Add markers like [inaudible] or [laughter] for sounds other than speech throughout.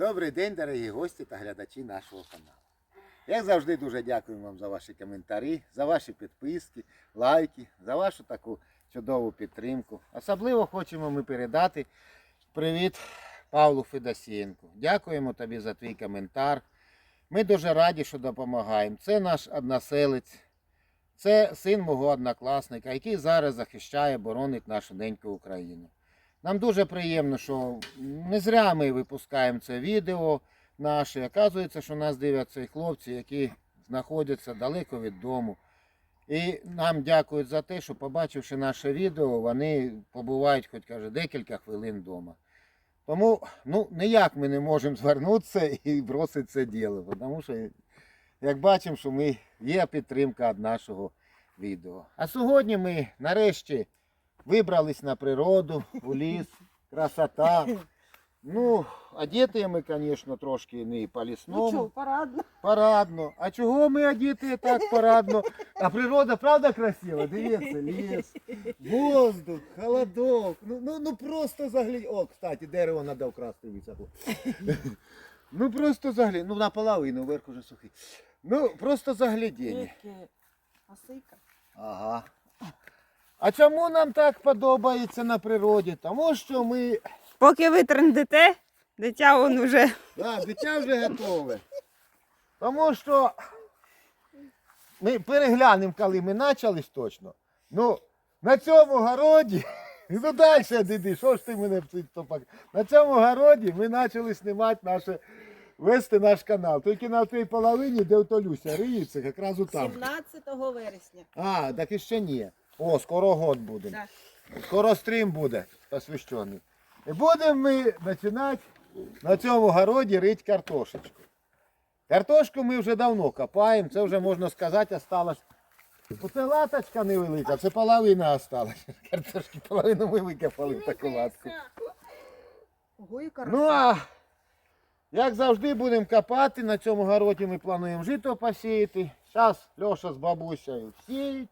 Добрий день, дорогі гості та глядачі нашого каналу. Як завжди, дуже дякую вам за ваші коментарі, за ваші підписки, лайки, за вашу таку чудову підтримку. Особливо хочемо ми передати привіт Павлу Федосієнку. Дякуємо тобі за твій коментар. Ми дуже раді, що допомагаємо. Це наш односелець, це син мого однокласника, який зараз захищає, боронить нашу неньку Україну. Нам дуже приємно, що не зря ми випускаємо це відео наше. Оказується, що нас дивляться і хлопці, які знаходяться далеко від дому. І нам дякують за те, що побачивши наше відео, вони побувають, хоч каже, декілька хвилин вдома. Тому ну, ніяк ми не можемо звернутися і бросити це діло, тому що, як бачимо, що ми є підтримка від нашого відео. А сьогодні ми нарешті вибрались на природу, у ліс, красота. Ну, одеті ми, звісно, трошки не по Ну лісному. що, парадно. Парадно. А чого ми одіти так парадно? А природа правда красива? Дивіться, ліс, воздух, холодок. Ну, ну, ну просто заглянь. О, кстати, дерево треба вкрасти високо. Ну просто заглянь. Ну наполовину, вверх уже сухий. Ну, просто заглядіння. Осика. Ага. А чому нам так подобається на природі? Тому що ми. Поки ви трендите, дитя он уже. Да, дитя вже готове. Тому що ми переглянемо, коли ми почали точно. Ну, на цьому городі, ну далі, диди, що ж ти мене пак. На цьому городі ми почали знімати наше, вести наш канал. Тільки на тій половині, де Толюся риється, якраз там. 17 вересня. А, так і ще ні. О, скоро год буде. Да. Скоро стрім буде посвящений. І будемо ми починати на цьому городі рити картошечку. Картошку ми вже давно копаємо, це вже можна сказати, осталось. Оце латочка невелика, це половина осталась. [laughs] Картошки половину ми викопали в таку латку. Ну а як завжди будемо копати, на цьому городі ми плануємо жито посіяти. Зараз Льоша з бабусею сіють.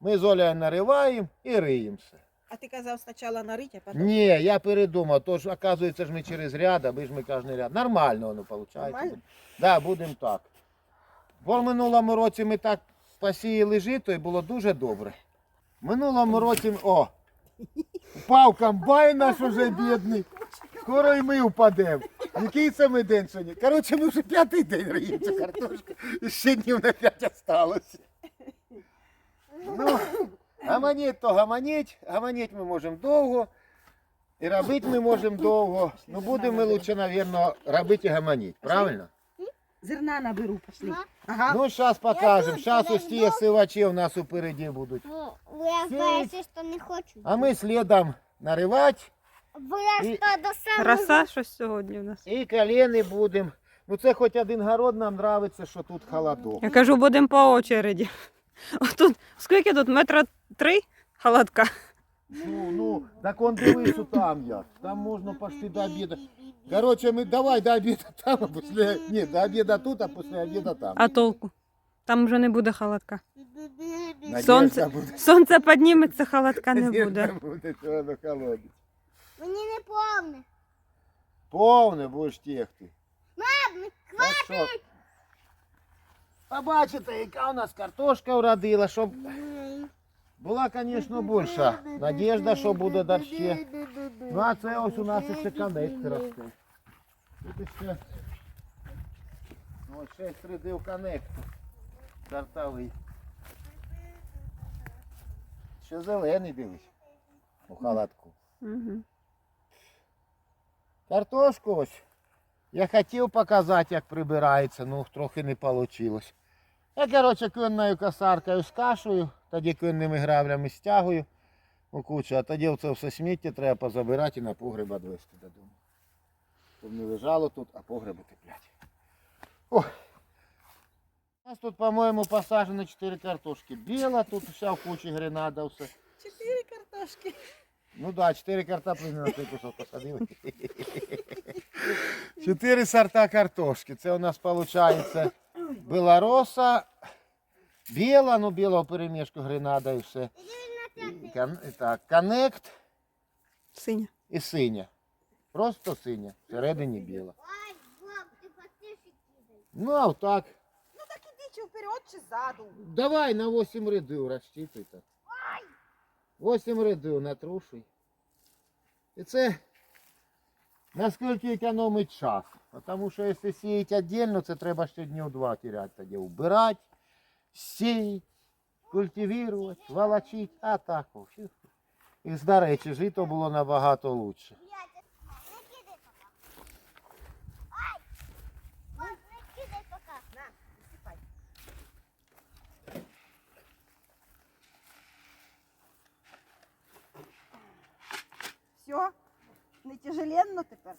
Ми з Олею нариваємо і риємося. А ти казав спочатку нарить, а потім. Ні, я передумав, то ж, оказується, ж ми через ряд, аби ж ми кожен ряд. Нормально воно виходить. Нормально? Да, будемо так. Бо в минулому році ми так посіяли жито і було дуже добре. В минулому році, о, впав комбайн наш уже бідний. Скоро і ми впадемо. Який це ми день сьогодні? Коротше, ми вже п'ятий день риємо цю картошку. І ще днів на п'ять осталося. Ну, гаманіть то гаманіть, гаманіть ми можемо довго. І робити ми можемо довго. Ну будемо ми лучше, мабуть, робити і гаманіть. Правильно? Зерна наберу, пошли. Ага. Ну, зараз покажемо. Зараз ось ті сивачі у нас упереді будуть. Ну, я перше, що не хочу. А ми слідом наривати Бо я І- що до самого... Краса щось сьогодні в нас. і колени будемо. Ну це хоч один город нам подобається, що тут холодок. Я кажу, будемо по очереді. [laughs] Отут, скільки тут? Метра три холодка. Ну, ну, так он дивись, що там як. Там можна пошти до обіду. Короче, ми давай до обіду [laughs] там, а після... Ні, до обіду тут, а після обіду там. А толку? Там вже не буде холодка. Надежда сонце- буде. Сонце підніметься, холодка не Надежда буде. буде, що воно холодить. Мені не повне. Повне будеш тягти. Мам, Так що, Побачите, яка у нас картошка вродила, щоб була, звісно, більша. Надіжда, що буде далі. Ну а це ось у нас ще конект росте. Тут ще ось шесть рядів конекту. Сортовий. Ще зелений дивись. У халатку. Картошку ось. Я хотів показати, як прибирається, ну трохи не вийшло. Я, коротше, кінною косаркою скашую, тоді кінними граблями стягую у кучу, а тоді це все сміття треба позабирати і на погреб відвезти додому. Щоб не лежало тут, а погреб утеплять. О! У нас тут, по-моєму, посаджено 4 картошки. Біла, тут вся в кучі гренада все. Чотири картошки. Ну да, 4 картоплі на цей кусок посадили. [laughs] Чотири сорта картошки. Це у нас виходить білороса, біла, ну білого перемішку гренада і все. Кон- Так, коннект Синя. і синя. Просто синя, всередині біла. Ай, баб, ти потише кидай. Ну, а так. Ну так іди чи вперед, чи ззаду. Давай на 8 рядів розчитуй так. 8 рядів натрушуй. І це наскільки економить час. Тому що якщо сіяти віддільно, це треба ще днів два теряти тоді. вбирати, сіяти, культивувати, волочити, а так. І до речі, жито було набагато краще. Блядь, не кидай пока. Ай! Баб, не кидай пока. На, висипай. Все? Не тяжеленно тепер?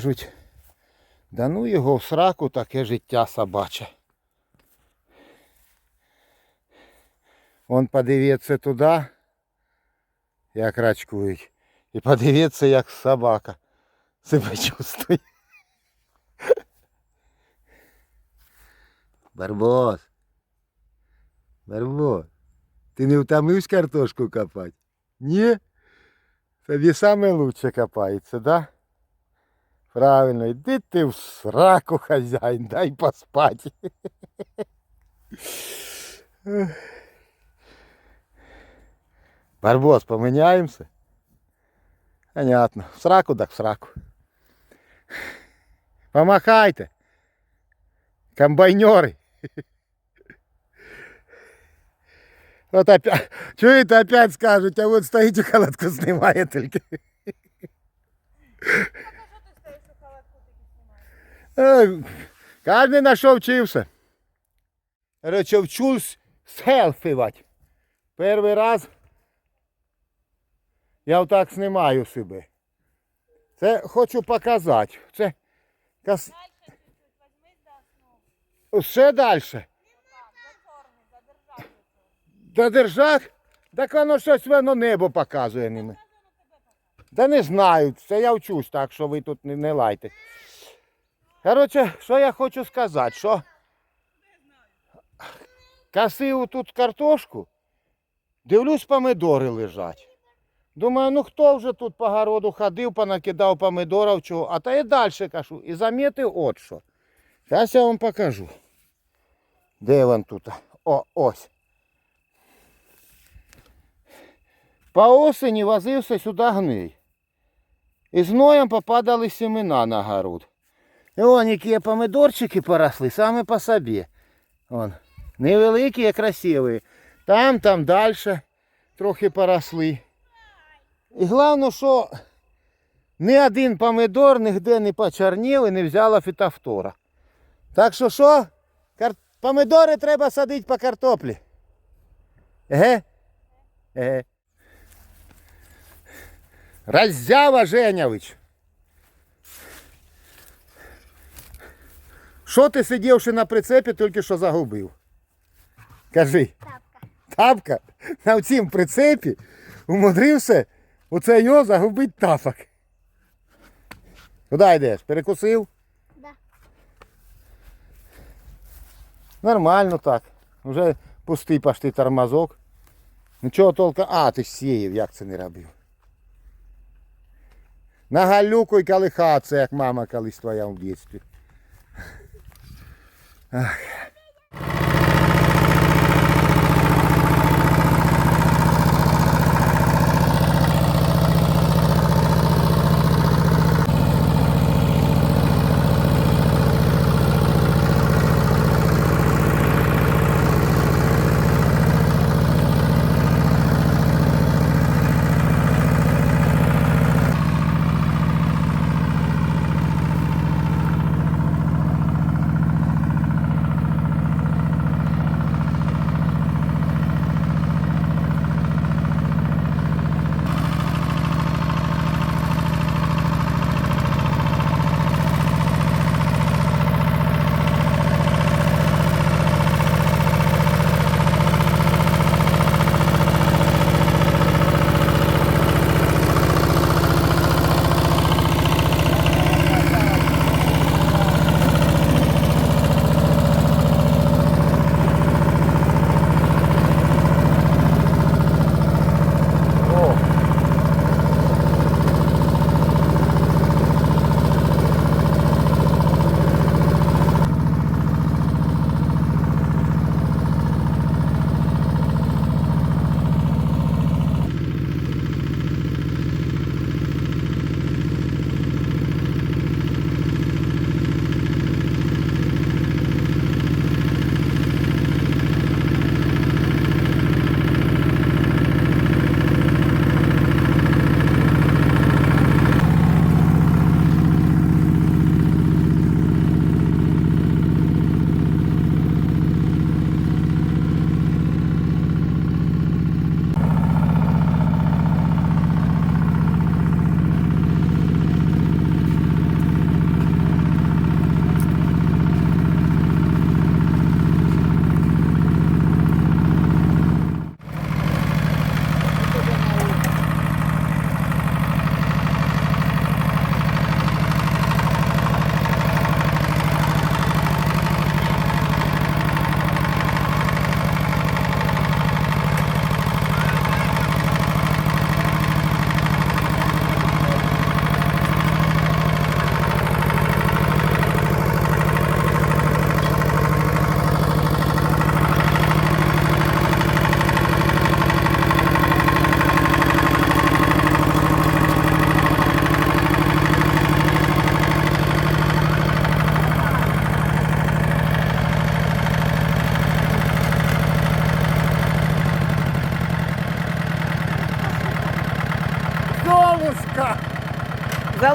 Кажуть, да ну його в сраку таке життя собаче. Он подивиться туди, як рачкують, і подивиться, як собака себе чувствує. Барбос. Барбос. Ти не втомився картошку копати? Ні? Тобі саме лучше копається, да? Правильно, йди ти в сраку, хазяїн, дай поспати. Барбос, поміняємося? Понятно. В сраку так в сраку. Помахайте. Комбайнери. Вот опять, чуєте, опять скажуть, а от стоїть халатку знімає тільки. Кожен на що вчився. Короче, вчусь селфівати. Перший раз я отак знімаю себе. Це хочу показати. Це кас... Ще далі. До держак? Так воно щось воно небо показує ними. Та не знаю, це я вчусь, так що ви тут не, не лайте. Коротше, що я хочу сказати, що косив тут картошку, дивлюсь, помидори лежать. Думаю, ну хто вже тут по городу ходив, понакидав помидорів, чого, а та і далі кажу. І замітив от що. Зараз я вам покажу. Де він тут? О, ось. По осені возився сюди гний. І з гноєм попадали семена на город. І вон які помидорчики поросли саме по собі. Вон. Невеликі, а красиві. Там, там далі трохи поросли. І головне, що ні один помидор ніде не почернів і не взяла фітофтора. Так що що? Кар... Помидори треба садити по картоплі. Еге? Еге. Раззява Женявич. Що ти сидівши на прицепі, тільки що загубив? Кажи. Тапка. Тапка на цім прицепі умудрився оце його загубить тапок. Куди йдеш? Перекусив? Да. Нормально так. Уже пустий пошти тормозок. Нічого толка. А, ти ж сіяв, як це не робив. На галюку й калихатися, як мама колись твоя в дитинстві. О.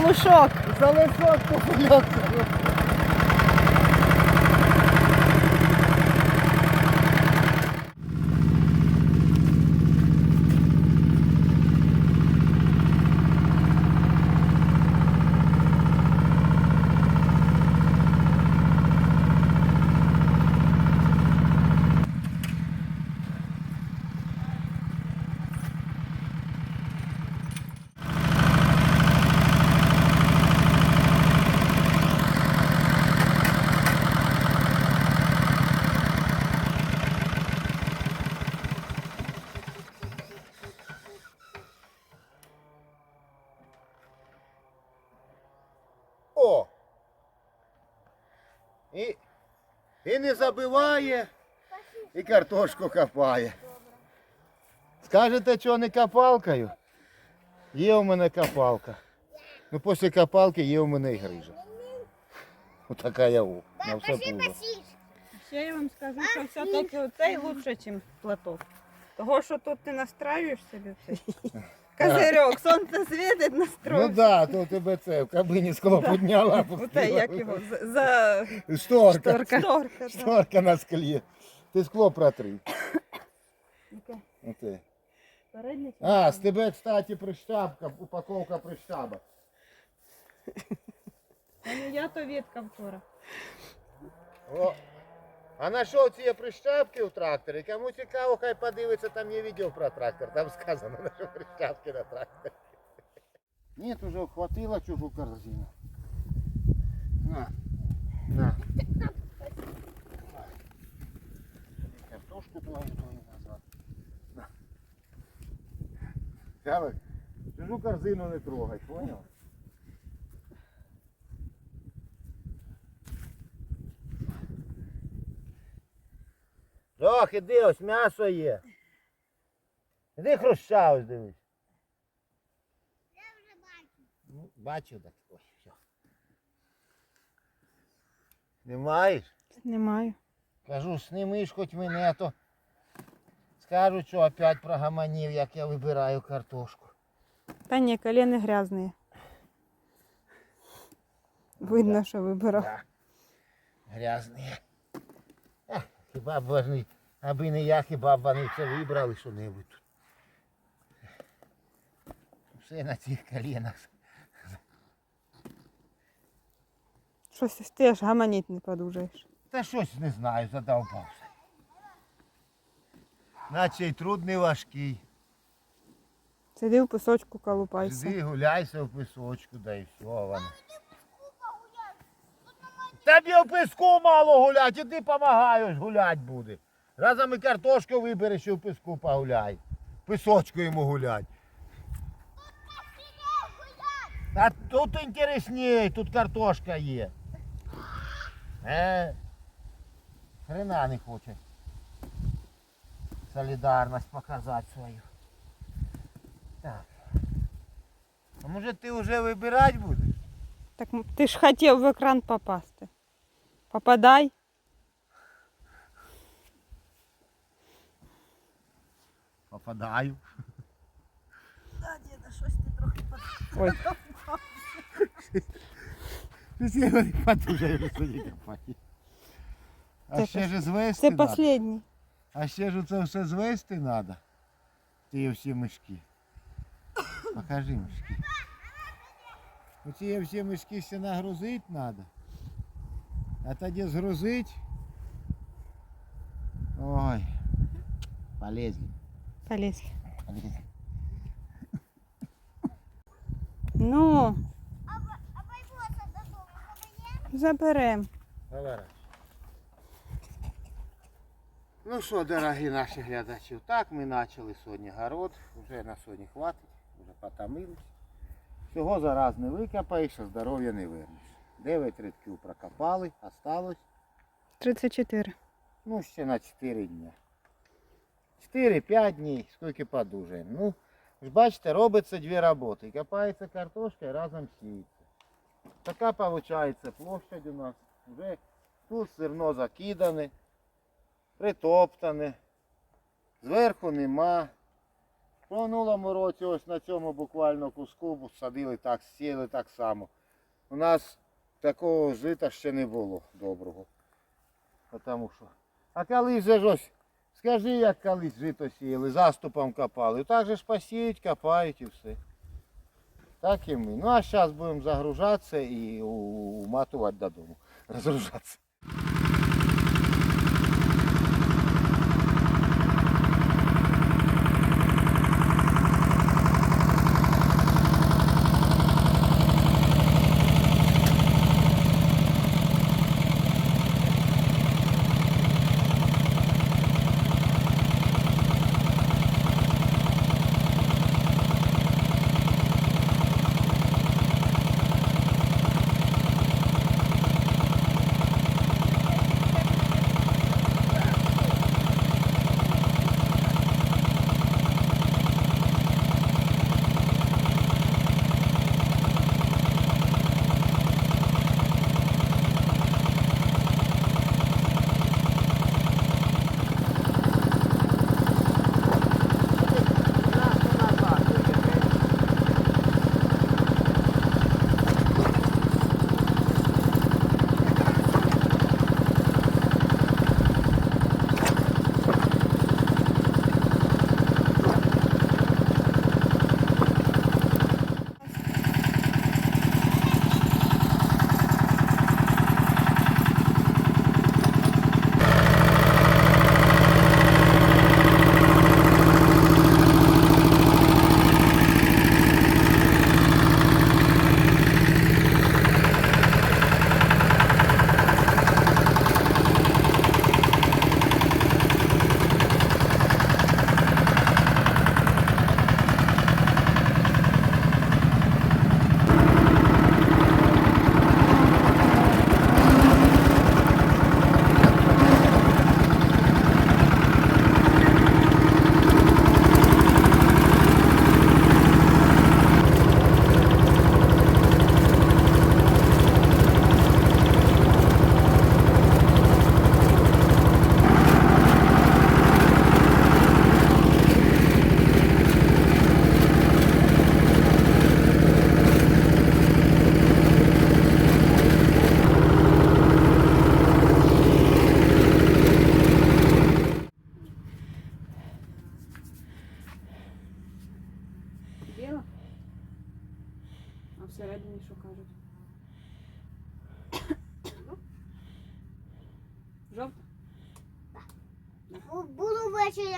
Залушок. Залишок. О! І, і не забиває, і картошку копає. Скажете, що не копалкою? Є у мене копалка. Ну після копалки є у мене і грижа. Отака я у. На все Пошли, Ще я вам скажу, що все-таки оцей лучше, ніж платок. Того, що тут ти настраюєш собі цей козирьок, сонце світить, Ну настроїв. так, да, то тебе це в кабині скло підняла. [laughs] Оте, як його, за, за Шторка. шторка. Шторка, так. Шторка на склі. Ти скло протри. Яке? Оте. Переднє чи А, з тебе, кстати, приштабка, упаковка приштаба. Та не я, то Вітка вчора. О. А на що ці прищепки у тракторі? Кому цікаво, хай подивиться, там є відео про трактор, там сказано, на що прищепки на тракторі. Ні, уже хватило чужу корзину. На. На. картошку твою твою назад. На. Взяли? Чужу корзину не трогай, понял? Льох, іди, ось м'ясо є. Іди хруща ось дивись. Я вже бачу. Ну, бачу так. Ой, все. Не маєш? Знімаю. Кажу, снимиш хоч мене, а то скажуть, що опять прогаманів, як я вибираю картошку. Та ні, коліни грязні. Видно, що вибирав. Да. Грязні. Хіба б вони, аби не я, хіба б вони це вибрали що-небудь тут. Все на цих колінах. Щось ти аж гаманіть не подужаєш. Та щось не знаю, задовбався. Наче й труд не важкий. Сиди в пісочку колупайся. Сиди, гуляйся в пісочку, да і все воно. Тобі в піску мало гулять, і ти допомагаєш, гулять буде. Разом і картошку вибереш і в піску погуляй. Пісочку йому гулять. А тут інтересніше, тут картошка є. Е? Хрена не хоче. Солідарність показати свою. Так. А може ти вже вибирати будеш? Так ти ж хотів в екран попасти. Попадай. Попадаю. Да, діда, щось ти трохи под... Ой, Щось я його не подужаю сидіти копати. А Це ще пос- ж звести це надо. останній. А ще ж це все звести треба. Ті всі мішки. Покажи мішки. Оці всі мішки ще нагрузити треба. А тоді згрузить. Ой. Полезли. Полізли. Полезли. Ну, подає? заберем. Ну що, дорогі наші глядачі, так ми почали сьогодні город. Вже на сьогодні хватить, вже потомились. Всього зараз не викопаєш, а здоров'я не вернеш. Дев'ять рядків прокопали, осталось 34. ну, ще на 4 дні. 4-5 днів, скільки подужаємо. Ну, ж бачите, робиться дві роботи. Копається картошка і разом сіється. Така виходить площадь у нас. Вже тут зерно закидане, притоптане, зверху нема. В минулому році ось на цьому буквально куску садили так, сіяли так само. У нас такого жита ще не було доброго. Потому що. А колись же ж ось, скажи, як колись жито сіяли, заступом копали. Так же ж посіють, копають і все. Так і ми. Ну а зараз будемо загружатися і уматувати додому. [laughs] Розгружатися.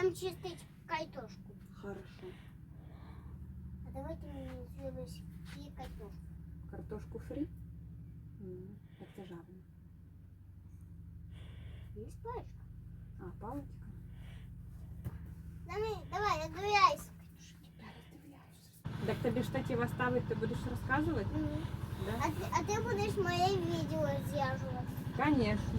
вечером чистить картошку. Хорошо. А давайте мне сделать и картошку. Картошку фрі? Так це жарно. Есть пачка? А, паличка. Давай, давай, отдувайся. Так тобі штатив оставить, ти будеш розказувати? Да? А ты, а ты будешь мои видео сдерживать. Конечно.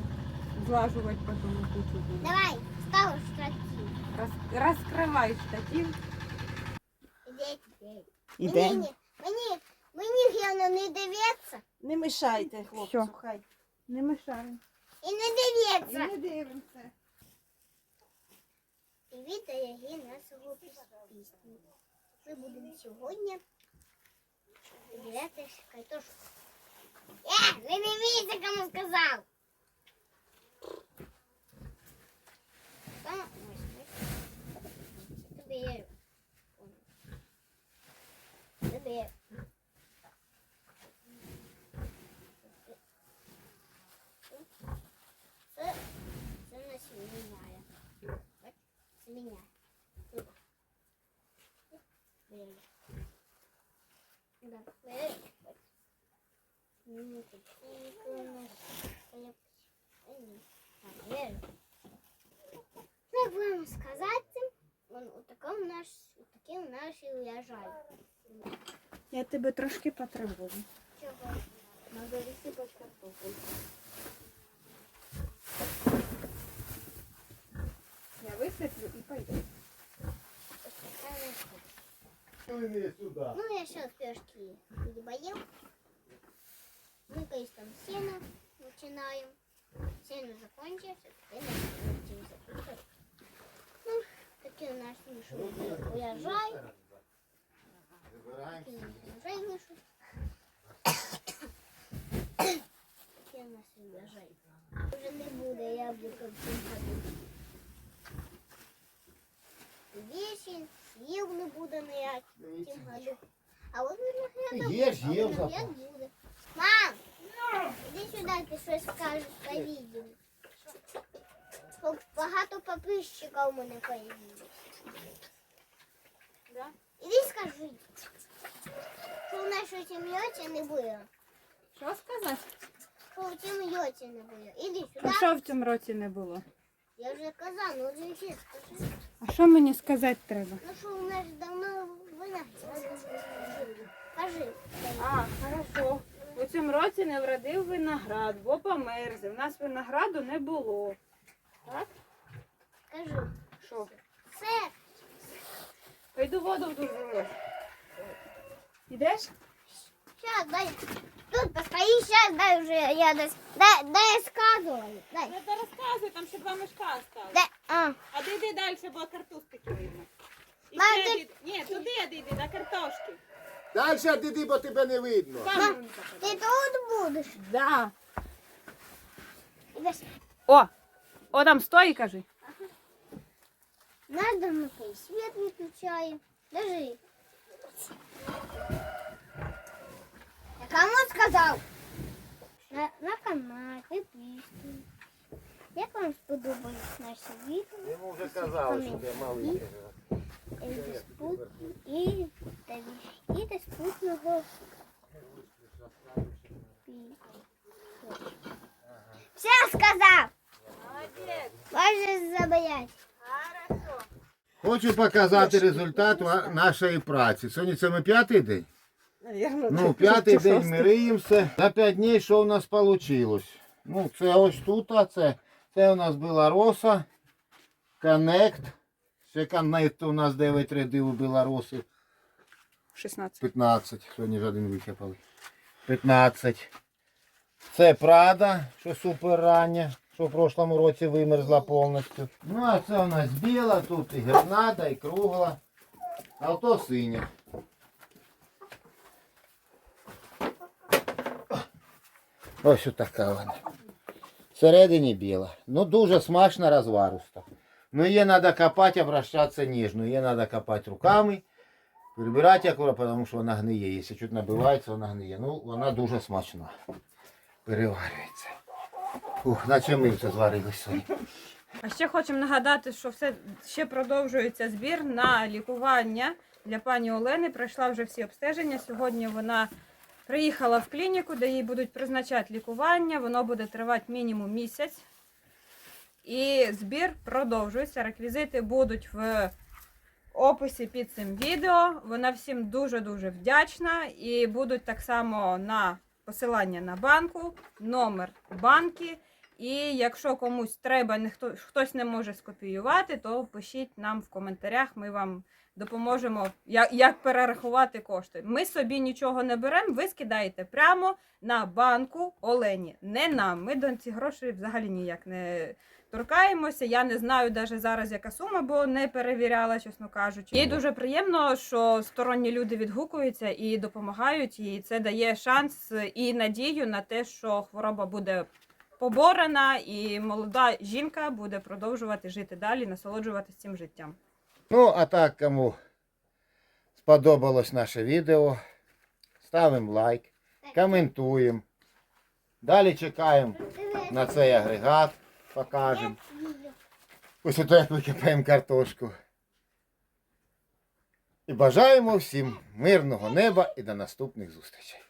Злажувати потім кучу. буде. Давай, ставишь штатив. Роз, розкривай штатив. Іде. Мені, мені, мені Гена не дивиться. Не мішайте, хлопцю, Всьо. хай. Не мешаємо. І не дивиться. не дивимося. І вітає нашого пісню. Ми будемо сьогодні дивитися картошку. Е, не дивіться, кому сказав. Ось, ось. Тобі є. Тобі є. Це, це нас міняє. Так, це міняє. Тут. Бери. Да, бери. Ну, тут прикольно. Ой, ні. Так, бери. Як вам сказати, он, отакий наш, отакий наш урожай. Я тебе трошки потребую. Чого? Надо висипати картоплю. Я висиплю і пойду. Ось така наша. Сюди, сюди. Ну, я сейчас пешки перебоел. Мы, конечно, там сено начинаем. Сено закончится, теперь начнем запутать. Ну, такие у нас вышел урожай. Забираємо. Такие у нас урожай вышел. Такие у нас урожай. Уже не буде яблука в цьому году. Вісень, сніг не буде ніяк в цьому году. А от виноград Є ж, є а в виноград запасі. буде. Мам, іди сюди, ти щось скажеш по відео. Багато підписчиків у мене появилось. Да? Іди скажи, що в нашій сім'ї не було. Що сказати? Що в сім'ї не було. Іди А що в цьому році не було? Я вже казав, ну вже ще скажи. А що мені сказати треба? Ну що у нас давно виноград. Кажи. А, хорошо. У цьому році не вродив виноград, бо померзли. У нас винограду не було. Так? Кажи. Що? Все. Пойду воду в дуже. Ідеш? Сейчас, дай. Тут постои, сейчас, дай уже, я дай, дай, дай сказываю, дай. Не розказуй, там ще два мешка осталось. Дай, а, А ти йди далі, бо картошки видно. І Мам, ще ти- йди- Ні, туди йди, до картошки. Далі йди, бо тебе не видно. Камеру не ты тут будешь? Да. Иди. О! О, там стой і кажи. Надо мы свет выключаем. Держи. Я кому сказал? На, на канал, підписуйтесь. Як вам сподобались наші відео? Йому вже казали, що ти малий. І диспут, і, і диспутного Все Хочу показати результат ва- нашої праці. Сьогодні це ми п'ятий день. Наверно, Ну, це п'ятий день ми риємося. За п'ять днів що у нас вийшло? Ну, це ось тут, а це, це у нас Білороса, Коннект. Ще Коннект у нас 9 рядів у Білороси. 16. 15. Сьогодні ж один викопали. 15. Це Прада, що супер рання, що в прошлому році вимерзла повністю. Ну а це у нас біла, тут і гранада, і кругла. А то синя. Ось отака вона. Всередині біла. Ну дуже смачна розваруста. Ну її треба копати, обращатися ніжно. Її треба копати руками. Прибирати акуратно, тому що вона гниє. Якщо чуть набивається, вона гниє. Ну, вона дуже смачна. Переварюється. Ух, наче ми це зварили сьогодні. А ще хочемо нагадати, що все ще продовжується збір на лікування для пані Олени. Пройшла вже всі обстеження. Сьогодні вона приїхала в клініку, де їй будуть призначати лікування. Воно буде тривати мінімум місяць. І збір продовжується. Реквізити будуть в описі під цим відео. Вона всім дуже-дуже вдячна. І будуть так само на посилання на банку, номер банки. І якщо комусь треба, не хто, хтось не може скопіювати, то пишіть нам в коментарях, ми вам допоможемо, як, як перерахувати кошти. Ми собі нічого не беремо, ви скидаєте прямо на банку Олені, не нам. Ми до ці гроші взагалі ніяк не торкаємося. Я не знаю навіть зараз, яка сума, бо не перевіряла, чесно кажучи. Їй дуже приємно, що сторонні люди відгукуються і допомагають, і це дає шанс і надію на те, що хвороба буде поборена, і молода жінка буде продовжувати жити далі, насолоджуватися цим життям. Ну, а так, кому сподобалось наше відео, ставимо лайк, коментуємо. Далі чекаємо на цей агрегат, покажемо. Ось ото як википаємо картошку. І бажаємо всім мирного неба і до наступних зустрічей.